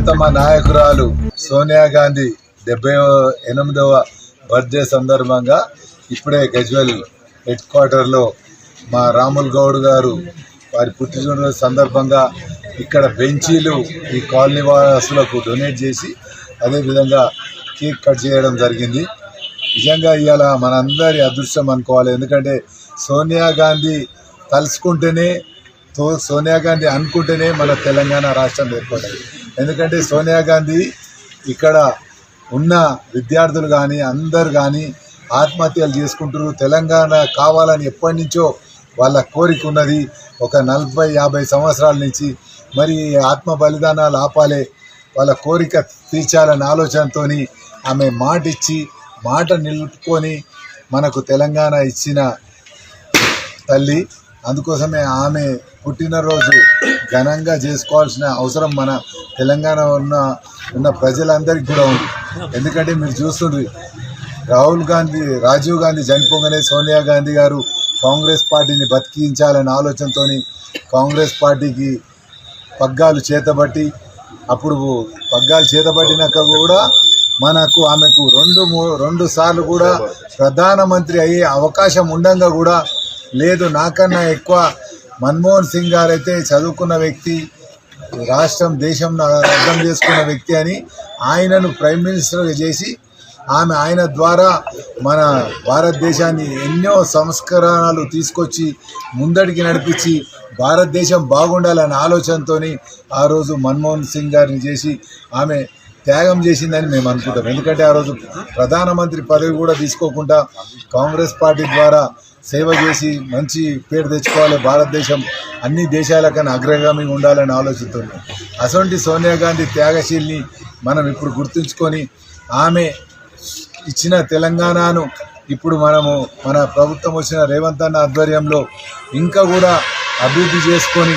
ప్రియతమ నాయకురాలు సోనియా గాంధీ డెబ్బై ఎనిమిదవ బర్త్డే సందర్భంగా ఇప్పుడే గజ్వెల్ హెడ్ క్వార్టర్లో మా రాముల్ గౌడ్ గారు వారి పుట్టినరోజు సందర్భంగా ఇక్కడ బెంచీలు ఈ కాలనీ వాసులకు డొనేట్ చేసి అదేవిధంగా కేక్ కట్ చేయడం జరిగింది. నిజంగా ఇవాళ మనందరి అదృష్టం అనుకోవాలి. ఎందుకంటే సోనియా గాంధీ తలుసుకుంటేనే తో సోనియా గాంధీ అనుకుంటేనే మన తెలంగాణ రాష్ట్రం ఏర్పడింది ఎందుకంటే సోనియా గాంధీ ఇక్కడ ఉన్న విద్యార్థులు కానీ అందరు కానీ ఆత్మహత్యలు చేసుకుంటారు తెలంగాణ కావాలని ఎప్పటి నుంచో వాళ్ళ కోరిక ఉన్నది. ఒక నలభై యాభై సంవత్సరాల నుంచి మరి ఆత్మ బలిదానాలు ఆపాలే. వాళ్ళ కోరిక తీర్చాలనే ఆలోచనతో ఆమె మాట ఇచ్చి మాట నిలుపుకొని మనకు తెలంగాణ ఇచ్చిన తల్లి. అందుకోసమే ఆమె పుట్టినరోజు ఘనంగా చేసుకోవాల్సిన అవసరం మన తెలంగాణ ఉన్న ఉన్న ప్రజలందరికీ కూడా ఉంది. ఎందుకంటే మీరు చూస్తుండ్రి రాహుల్ గాంధీ రాజీవ్ గాంధీ చనిపోగానే సోనియా గాంధీ గారు కాంగ్రెస్ పార్టీని బతికించాలనే ఆలోచనతో కాంగ్రెస్ పార్టీకి పగ్గాలు చేతబట్టి అప్పుడు పగ్గాలు చేతబట్టినాక కూడా మనకు ఆమెకు రెండు రెండు సార్లు కూడా ప్రధానమంత్రి అయ్యే అవకాశం ఉండంగా కూడా లేదు. నాకన్నా ఎక్కువ మన్మోహన్ సింగ్ గారు అయితే చదువుకున్న వ్యక్తి రాష్ట్రం దేశం అర్థం చేసుకున్న వ్యక్తి అని ఆయనను ప్రైమ్ మినిస్టర్గా చేసి ఆమె ఆయన ద్వారా మన భారతదేశాన్ని ఎన్నో సంస్కరణలు తీసుకొచ్చి ముందడికి నడిపించి భారతదేశం బాగుండాలనే ఆలోచనతో ఆ రోజు మన్మోహన్ సింగ్ గారిని చేసి ఆమె త్యాగం చేసిందని మేము అనుకుంటాం. ఎందుకంటే ఆ రోజు ప్రధానమంత్రి పదవి కూడా తీసుకోకుండా కాంగ్రెస్ పార్టీ ద్వారా సేవ చేసి మంచి పేరు తెచ్చుకోవాలి. భారతదేశం అన్ని దేశాల కన్నా అగ్రగామి ఉండాలని ఆలోచనతో అటువంటి సోనియా గాంధీ త్యాగశీల్ని మనం ఇప్పుడు గుర్తుంచుకొని ఆమె ఇచ్చిన తెలంగాణను ఇప్పుడు మనము మన ప్రభుత్వం వచ్చిన రేవంత్ అన్న ఆధ్వర్యంలో ఇంకా కూడా అభివృద్ధి చేసుకొని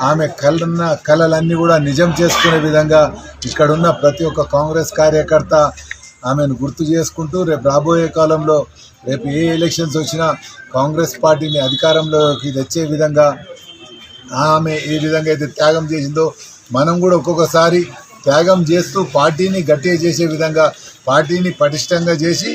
ఆమె కలన్న కళలన్నీ కూడా నిజం చేసుకునే విధంగా ఇక్కడున్న ప్రతి ఒక్క కాంగ్రెస్ కార్యకర్త ఆమెను గుర్తు చేసుకుంటూ రేపు రాబోయే కాలంలో రేపు ఏ ఎలక్షన్స్ వచ్చినా కాంగ్రెస్ పార్టీని అధికారంలోకి తెచ్చే విధంగా ఆమె ఏ విధంగా అయితే త్యాగం చేసిందో మనం కూడా ఒక్కొక్కసారి త్యాగం చేస్తూ పార్టీని గట్టిగా చేసే విధంగా పార్టీని పటిష్టంగా చేసి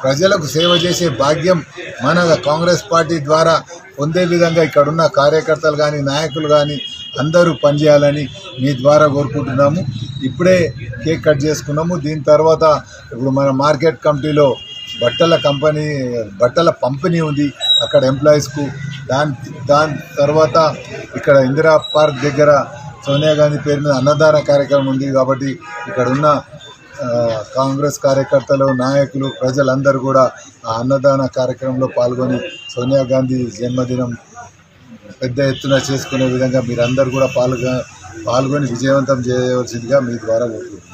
ప్రజలకు సేవ చేసే భాగ్యం మన కాంగ్రెస్ పార్టీ ద్వారా పొందే విధంగా ఇక్కడున్న కార్యకర్తలు కానీ నాయకులు కానీ అందరూ పనిచేయాలని మీ ద్వారా కోరుకుంటున్నాము. ఇప్పుడే కేక్ కట్ చేసుకున్నాము. దీని తర్వాత ఇప్పుడు మన మార్కెట్ కమిటీలో బట్టల కంపెనీ బట్టల పంపిణీ ఉంది అక్కడ ఎంప్లాయీస్కు. దాని దాని తర్వాత ఇక్కడ ఇందిరా పార్క్ దగ్గర సోనియా గాంధీ పేరు మీద అన్నదాన కార్యక్రమం ఉంది కాబట్టి ఇక్కడ ఉన్న కాంగ్రెస్ కార్యకర్తలు నాయకులు ప్రజలందరూ కూడా ఆ అన్నదాన కార్యక్రమంలో పాల్గొని సోనియా గాంధీ జన్మదినం పెద్ద ఎత్తున చేసుకునే విధంగా మీరందరూ కూడా పాల్గొ పాల్గొని విజయవంతం చేయవలసిందిగా మీ ద్వారా కోరుకుంటున్నాను.